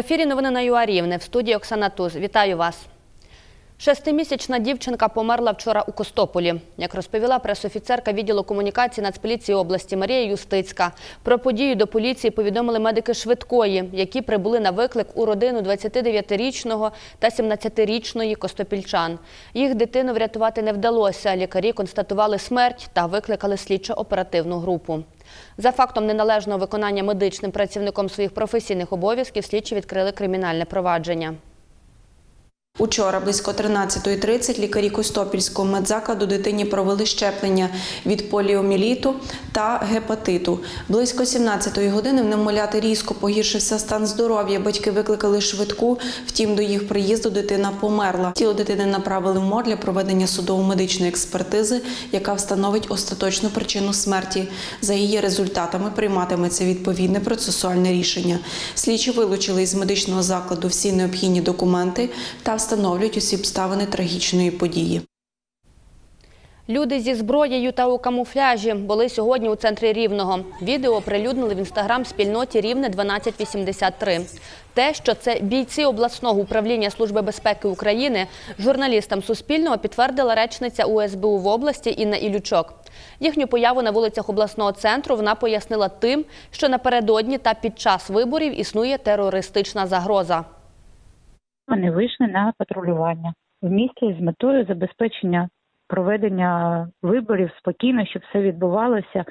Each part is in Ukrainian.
Ефірі новини на ЮА Рівне в студії Оксана Туз. Вітаю вас. Шестимісячна дівчинка померла вчора у Костополі. Як розповіла пресофіцерка відділу комунікації Нацполіції області Марія Юстицька, про подію до поліції повідомили медики швидкої, які прибули на виклик у родину 29-річного та 17-річної костопільчан. Їх дитину врятувати не вдалося. Лікарі констатували смерть та викликали слідчо-оперативну групу. За фактом неналежного виконання медичним працівником своїх професійних обов'язків слідчі відкрили кримінальне провадження. Учора близько 13.30 лікарі Костопільського медзакладу дитині провели щеплення від поліоміліту та гепатиту. Близько 17-ї години в немовляти різко погіршився стан здоров'я. Батьки викликали швидку, втім до їх приїзду дитина померла. Тіло дитини направили в мор для проведення судово-медичної експертизи, яка встановить остаточну причину смерті. За її результатами прийматиметься відповідне процесуальне рішення. Слідчі вилучили із медичного закладу всі необхідні документи та встановлюють усі обставини трагічної події. Люди зі зброєю та у камуфляжі були сьогодні у центрі Рівного. Відео оприлюднили в інстаграм-спільноті Рівне 1283. Те, що це бійці обласного управління Служби безпеки України, журналістам Суспільного підтвердила речниця УСБУ в області Інна Ілючок. Їхню появу на вулицях обласного центру вона пояснила тим, що напередодні та під час виборів існує терористична загроза. Вони вийшли на патрулювання в місті з метою забезпечення проведення виборів спокійно, щоб все відбувалося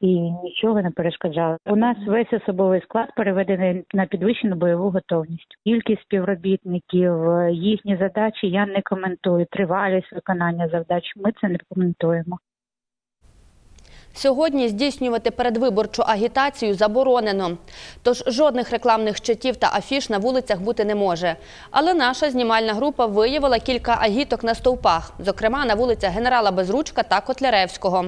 і нічого не перешкоджало. У нас весь особовий склад переведений на підвищену бойову готовність. Кількість співробітників, їхні задачі я не коментую. Тривалість виконання завдач. Ми це не коментуємо. Сьогодні здійснювати передвиборчу агітацію заборонено. Тож жодних рекламних щитів та афіш на вулицях бути не може. Але наша знімальна група виявила кілька агіток на стовпах, зокрема на вулицях генерала Безручка та Котляревського.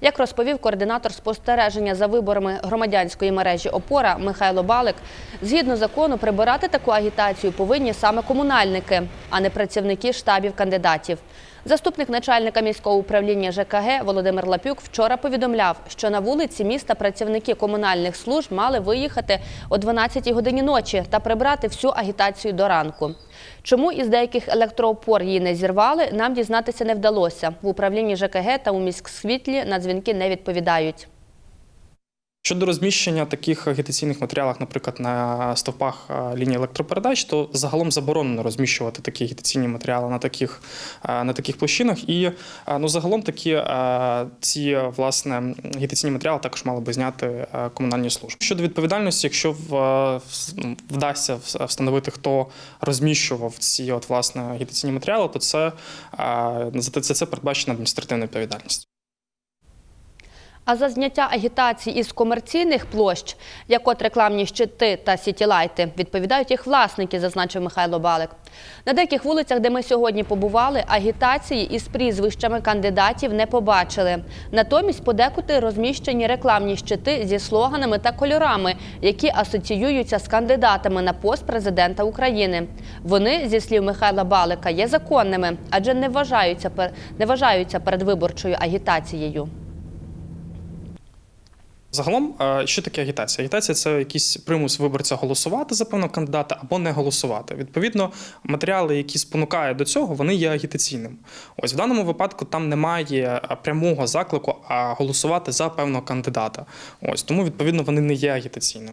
Як розповів координатор спостереження за виборами громадянської мережі Опора Михайло Балик, згідно закону прибирати таку агітацію повинні саме комунальники, а не працівники штабів кандидатів. Заступник начальника міського управління ЖКГ Володимир Лапюк вчора повідомляв, що на вулиці міста працівники комунальних служб мали виїхати о 12 годині ночі та прибрати всю агітацію до ранку. Чому із деяких електроопор її не зірвали, нам дізнатися не вдалося. В управлінні ЖКГ та у міськсвітлі на дзвінки не відповідають. Щодо розміщення таких агітаційних матеріалів, наприклад, на стовпах лінії електропередач, то загалом заборонено розміщувати такі агітаційні матеріали на таких на таких площинах. І ну загалом такі ці власне агітаційні матеріали також мали би зняти комунальні служби. Щодо відповідальності, якщо вдасться встановити, хто розміщував ці от власне агітаційні матеріали, то це за це передбачена адміністративна відповідальність. А за зняття агітації із комерційних площ, як от рекламні щити та сітілайти, відповідають їх власники, зазначив Михайло Балик. На деяких вулицях, де ми сьогодні побували, агітації із прізвищами кандидатів не побачили. Натомість подекуди розміщені рекламні щити зі слоганами та кольорами, які асоціюються з кандидатами на пост президента України. Вони, зі слів Михайла Балика, є законними, адже не вважаються, не вважаються передвиборчою агітацією. Загалом, що таке агітація? Агітація це якийсь примус виборця голосувати за певного кандидата або не голосувати. Відповідно, матеріали, які спонукають до цього, вони є агітаційними. Ось в даному випадку там немає прямого заклику а голосувати за певного кандидата. Ось тому, відповідно, вони не є агітаційними.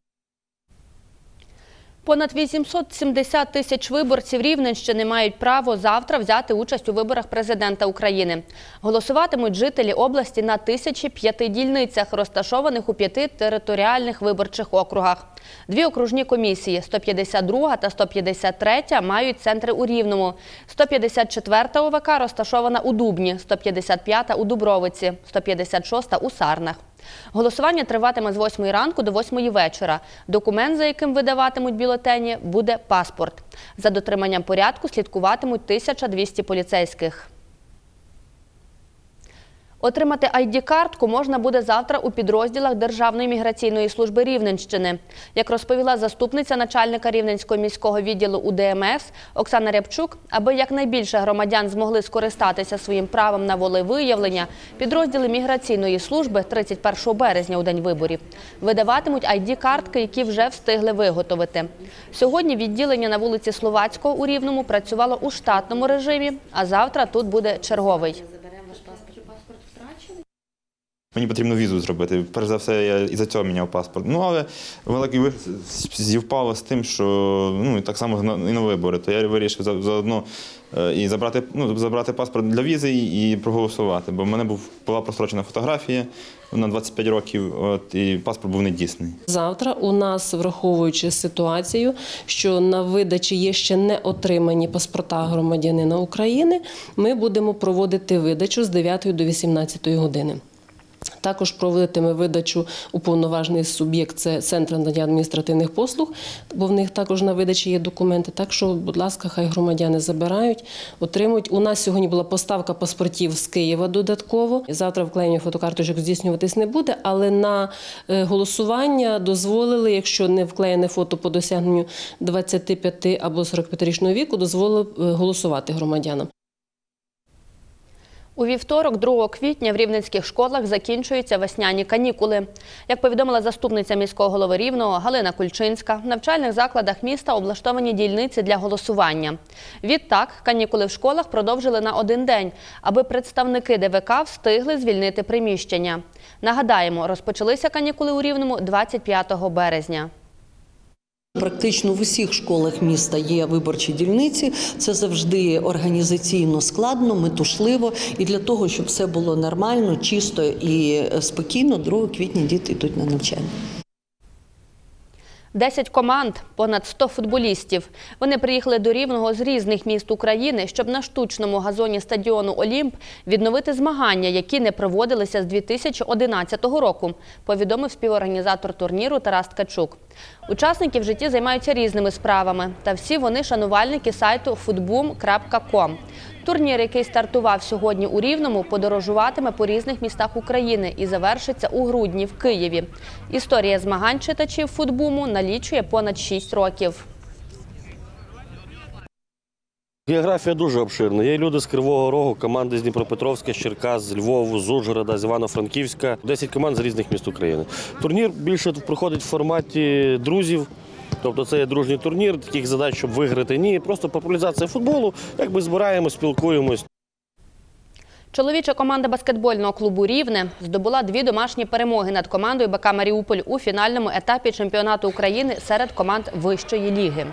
Понад 870 тисяч виборців Рівненщини мають право завтра взяти участь у виборах президента України. Голосуватимуть жителі області на 1005 дільницях, розташованих у п'яти територіальних виборчих округах. Дві окружні комісії – 152 та 153 мають центри у Рівному. 154 ОВК розташована у Дубні, 155 у Дубровиці, 156 у Сарнах. Голосування триватиме з 8 ранку до 8 вечора. Документ, за яким видаватимуть бюлетені, буде паспорт. За дотриманням порядку слідкуватимуть 1200 поліцейських. Отримати ID-картку можна буде завтра у підрозділах Державної міграційної служби Рівненщини. Як розповіла заступниця начальника Рівненського міського відділу УДМС Оксана Рябчук, аби якнайбільше громадян змогли скористатися своїм правом на волевиявлення, підрозділи міграційної служби 31 березня у день виборів видаватимуть ID-картки, які вже встигли виготовити. Сьогодні відділення на вулиці Словацького у Рівному працювало у штатному режимі, а завтра тут буде черговий. Мені потрібно візу зробити. Перш за все, я із-за цього міняв паспорт. Ну, але великий зівпало з тим, що ну, і так само і на вибори. То я вирішив заодно е, і забрати, ну, забрати паспорт для візи і, і проголосувати. Бо в мене був, була прострочена фотографія на 25 років, от, і паспорт був недійсний. Завтра у нас, враховуючи ситуацію, що на видачі є ще не отримані паспорта громадянина України, ми будемо проводити видачу з 9 до 18 години. Також проводитиме видачу уповноважений суб'єкт це центр надання адміністративних послуг, бо в них також на видачі є документи. Так що, будь ласка, хай громадяни забирають, отримують. У нас сьогодні була поставка паспортів з Києва додатково. Завтра вклеєння фотокарточок здійснюватись не буде, але на е, голосування дозволили, якщо не вклеєне фото по досягненню 25 або 45-річного віку, дозволили е, голосувати громадянам. У вівторок, 2 квітня, в рівненських школах закінчуються весняні канікули. Як повідомила заступниця міського голови Рівного Галина Кульчинська, в навчальних закладах міста облаштовані дільниці для голосування. Відтак, канікули в школах продовжили на один день, аби представники ДВК встигли звільнити приміщення. Нагадаємо, розпочалися канікули у Рівному 25 березня. Практично в усіх школах міста є виборчі дільниці. Це завжди організаційно складно, метушливо. І для того, щоб все було нормально, чисто і е, спокійно, 2 квітня діти йдуть на навчання. 10 команд, понад 100 футболістів. Вони приїхали до Рівного з різних міст України, щоб на штучному газоні стадіону Олімп відновити змагання, які не проводилися з 2011 року, повідомив співорганізатор турніру Тарас Ткачук. Учасники в житті займаються різними справами, та всі вони шанувальники сайту footboom.com. Турнір, який стартував сьогодні у Рівному, подорожуватиме по різних містах України і завершиться у грудні в Києві. Історія змагань читачів футбуму налічує понад 6 років. Географія дуже обширна. Є люди з Кривого Рогу, команди з Дніпропетровська, з Черкас, з Львову, з Ужгорода, з Івано-Франківська. 10 команд з різних міст України. Турнір більше проходить в форматі друзів. Тобто це є дружній турнір, таких задач, щоб виграти. Ні, просто популяризація футболу. Якби збираємось, спілкуємось. Чоловіча команда баскетбольного клубу Рівне здобула дві домашні перемоги над командою БК Маріуполь у фінальному етапі чемпіонату України серед команд вищої ліги.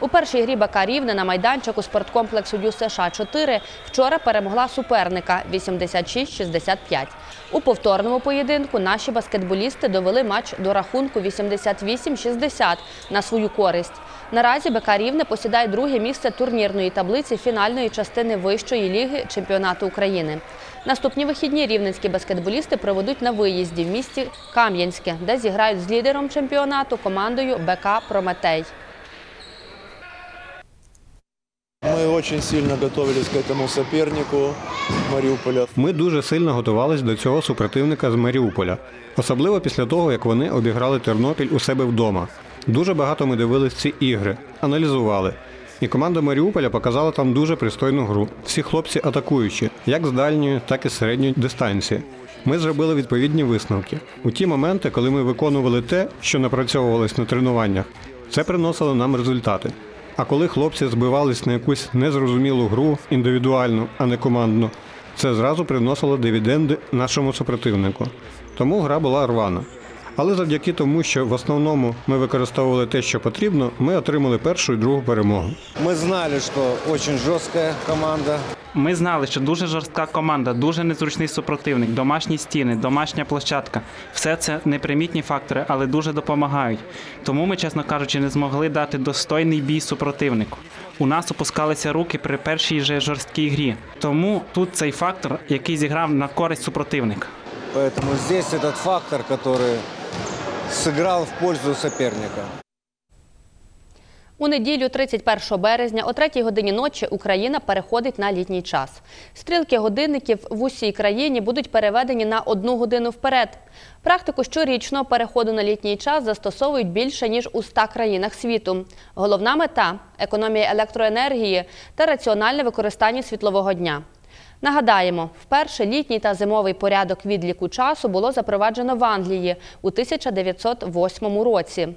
У першій грі БК Рівне на майданчику спорткомплексу ЮСШ 4 вчора перемогла суперника 86-65. У повторному поєдинку наші баскетболісти довели матч до рахунку 88-60 на свою користь. Наразі БК Рівне посідає друге місце турнірної таблиці фінальної частини вищої ліги чемпіонату України. Наступні вихідні рівненські баскетболісти проведуть на виїзді в місті Кам'янське, де зіграють з лідером чемпіонату командою БК Прометей. Очень сильно готовились к этому сопернику Мариуполя. Ми дуже сильно готувалися до цього супротивника з Маріуполя, особливо після того, як вони обіграли Тернопіль у себе вдома. Дуже багато ми дивились ці ігри, аналізували. І команда Маріуполя показала там дуже пристойну гру. Всі хлопці атакуючі, як з дальньої, так і з середньої дистанції. Ми зробили відповідні висновки. У ті моменти, коли ми виконували те, що напрацьовувалось на тренуваннях, це приносило нам результати. А коли хлопці збивались на якусь незрозумілу гру індивідуальну, а не командну, це зразу приносило дивіденди нашому супротивнику. Тому гра була рвана. Але завдяки тому, що в основному ми використовували те, що потрібно, ми отримали першу і другу перемогу. Мы знали, что очень жесткая команда. Ми знали, що дуже жорстка команда, дуже незручний супротивник, домашні стіни, домашня площадка. Все це непримітні фактори, але дуже допомагають. Тому ми, чесно кажучи, не змогли дати достойний бій супротивнику. У нас опускалися руки при першій же жорсткій грі. Тому тут цей фактор, який зіграв на користь супротивника. Поэтому здесь этот фактор, который сыграл в пользу соперника. У неділю, 31 березня, о 3 годині ночі Україна переходить на літній час. Стрілки годинників в усій країні будуть переведені на одну годину вперед. Практику щорічного переходу на літній час застосовують більше ніж у 100 країнах світу. Головна мета економія електроенергії та раціональне використання світлового дня. Нагадаємо, вперше літній та зимовий порядок відліку часу було запроваджено в Англії у 1908 році.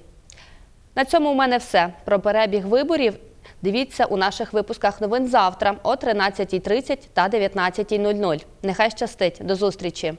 На цьому у мене все. Про перебіг виборів дивіться у наших випусках новин завтра о 13.30 та 19.00. Нехай щастить. До зустрічі!